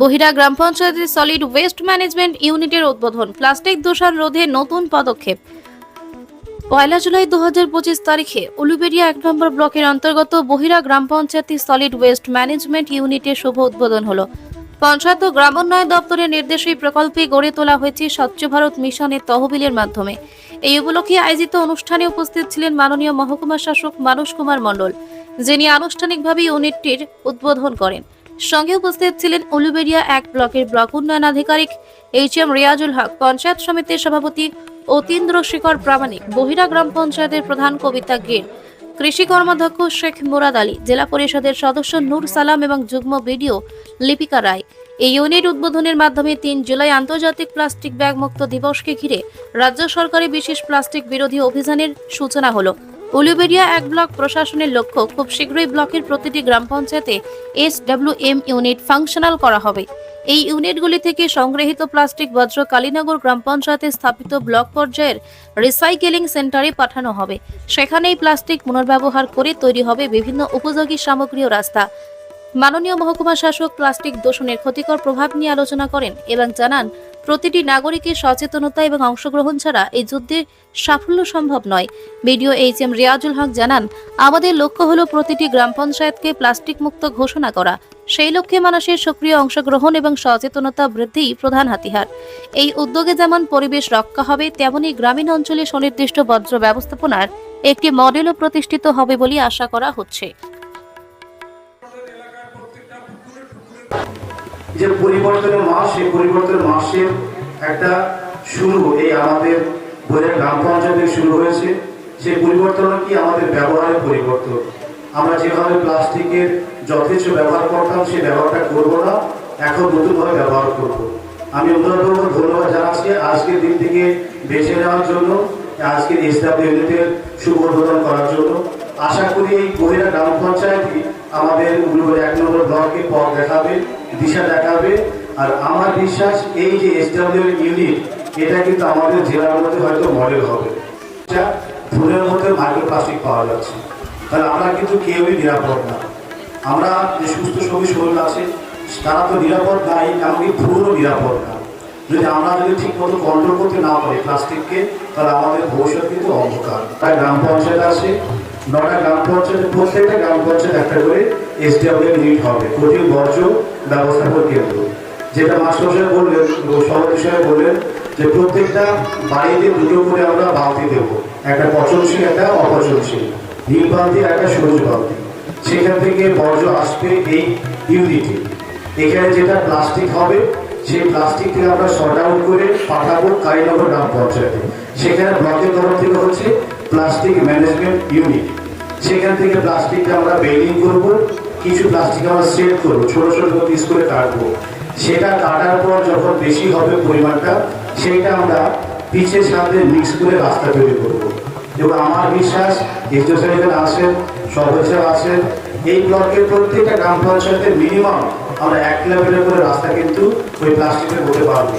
বহিরা গ্রাম পঞ্চায়েতের solid waste management ইউনিটের উদ্বোধন। প্লাস্টিক দূষণ রোধে নতুন পদক্ষেপ। পয়লা জুলাই দু হাজার পঁচিশ তারিখে উলুবেড়িয়া এক নম্বর ব্লকের অন্তর্গত বহিরা গ্রাম পঞ্চায়েতের সলিড ওয়েস্ট ম্যানেজমেন্ট ইউনিটের শুভ উদ্বোধন হলো। পঞ্চায়েত ও গ্রামোন্নয়ন দপ্তরের নির্দেশে প্রকল্পে গড়ে তোলা হয়েছে স্বচ্ছ ভারত মিশনের তহবিলের মাধ্যমে। এই উপলক্ষে আয়োজিত অনুষ্ঠানে উপস্থিত ছিলেন মাননীয় মহকুমা শাসক মানস কুমার মণ্ডল, যিনি আনুষ্ঠানিকভাবে ইউনিটটির উদ্বোধন করেন। সঙ্গে উপস্থিত ছিলেন উলুবেড়িয়া এক ব্লকের ব্লক উন্নয়ন আধিকারিক এইচ এম রিয়াজুল হক, পঞ্চায়েত সমিতির সভাপতি অতীন্দ্র শেখর প্রামাণিক, বহিরা গ্রাম পঞ্চায়েতের প্রধান কবিতা গের, কৃষি কর্মাধ্যক্ষ শেখ মুরাদ আলী, জেলা পরিষদের সদস্য নূর সালাম এবং যুগ্ম বিডিও লিপিকা রায়। এই ইউনিট উদ্বোধনের মাধ্যমে তিন জুলাই আন্তর্জাতিক প্লাস্টিক ব্যাগ মুক্ত দিবসকে ঘিরে রাজ্য সরকারের বিশেষ প্লাস্টিক বিরোধী অভিযানের সূচনা হলো। উলুবেড়িয়া এক ব্লক প্রশাসনের লক্ষ্য খুব শীঘ্রই ব্লকের প্রতিটি গ্রাম পঞ্চায়েতে এস এম ইউনিট ফাংশনাল করা হবে। এই ইউনিটগুলি থেকে সংগৃহীত প্লাস্টিক বজ্র কালীনগর গ্রাম পঞ্চায়েতে স্থাপিত ব্লক পর্যায়ের রিসাইকেলিং সেন্টারে পাঠানো হবে। সেখানে এই প্লাস্টিক পুনর্ব্যবহার করে তৈরি হবে বিভিন্ন উপযোগী সামগ্রী ও রাস্তা। মাননীয় মহকুমা শাসক প্লাস্টিক দূষণের ক্ষতিকর প্রভাব নিয়ে আলোচনা করেন এবং জানান প্রতিটি নাগরিকের সচেতনতা এবং অংশগ্রহণ ছাড়া এই যুদ্ধে সাফল্য সম্ভব নয়। BDO H M Riazul Haque জানান, আমাদের লক্ষ্য হলো প্রতিটি গ্রাম পঞ্চায়েতকে প্লাস্টিক মুক্ত ঘোষণা করা। সেই লক্ষ্যে মানুষের সক্রিয় অংশগ্রহণ এবং সচেতনতা বৃদ্ধিই প্রধান হাতিয়ার। এই উদ্যোগে যেমন পরিবেশ রক্ষা হবে, তেমনি গ্রামীণ অঞ্চলে সুনির্দিষ্ট বজ্র ব্যবস্থাপনার একটি মডেলও প্রতিষ্ঠিত হবে বলে আশা করা হচ্ছে। যে পরিবর্তনের মাস, সেই পরিবর্তনের মাসের একটা শুরু, এই আমাদের বইয়ের গ্রাম পঞ্চায়েতে শুরু হয়েছে। সেই পরিবর্তন কি আমাদের ব্যবহারের পরিবর্তন? আমরা যেভাবে প্লাস্টিকের যথেষ্ট ব্যবহার করতাম, সেই ব্যবহারটা করব না। এখন নতুনভাবে ব্যবহার করব। আমি অনুরোধ ধন্যবাদ জানাচ্ছি। আজকের দিন থেকে বেছে নেওয়ার জন্য, আজকের ইসলামী ইউনিটের শুভ করার জন্য। আশা করি এই বহিরা গ্রাম পঞ্চায়েতই আমাদের উল্লুবের এক নম্বর ব্লকে পথ দেখাবে, দিশা দেখাবে। আর আমার বিশ্বাস, এই যে এসডাব্লিউ ইউনিট এটা কিন্তু আমাদের জেলার মধ্যে হয়তো মডেল হবে। ফুলের মধ্যে মাইক্রোপ্লাস্টিক পাওয়া যাচ্ছে। তাহলে আমরা কিন্তু কেউই নিরাপদ না। আমরা যে সুস্থ সবুজ শরীর আছে, তারা তো নিরাপদ নাই, এমনকি ফুলও নিরাপদ না। যদি আমরা যদি ঠিক মতো কন্ট্রোল করতে না পারি প্লাস্টিককে তাহলে আমাদের ভবিষ্যৎ কিন্তু অন্ধকার। তাই গ্রাম পঞ্চায়েত আছে নটা গ্রাম পঞ্চায়েত প্রত্যেকটা গ্রাম পঞ্চায়েত একটা করে এসডিএফ ইউনিট হবে। কঠিন বর্জ্য ব্যবস্থাপন কেন্দ্র। যেটা মাস্টার বললেন সভাপতি সাহেব বললেন যে প্রত্যেকটা বাড়িতে দুটো করে আমরা বালতি দেব। একটা পচনশীল, একটা অপচনশীল। নীল বালতি, একটা সবুজ বালতি। সেখান থেকে বর্জ্য আসবে এই ইউনিটে এখানে যেটা প্লাস্টিক হবে, সেই প্লাস্টিক থেকে আমরা শর্ট আউট করে পাঠাবো কালীনগর গ্রাম পঞ্চায়েতে। সেখানে ব্লকের তরফ থেকে হচ্ছে প্লাস্টিক ম্যানেজমেন্ট ইউনিট। সেখান থেকে প্লাস্টিককে আমরা বেলিং করব, কিছু প্লাস্টিক আমরা সেভ করব, ছোট ছোট পিস করে কাটবো। সেটা কাটার পর যখন বেশি হবে পরিমাণটা সেইটা আমরা পিচের সাথে মিক্স করে রাস্তা তৈরি করব। এবং আমার বিশ্বাস স্টেশন এখানে আসেন সদস্য আছেন, এই ব্লকের প্রত্যেকটা গ্রাম পঞ্চায়েতের মিনিমাম আমরা এক কিলোমিটার করে রাস্তা কিন্তু ওই প্লাস্টিকের করতে পারব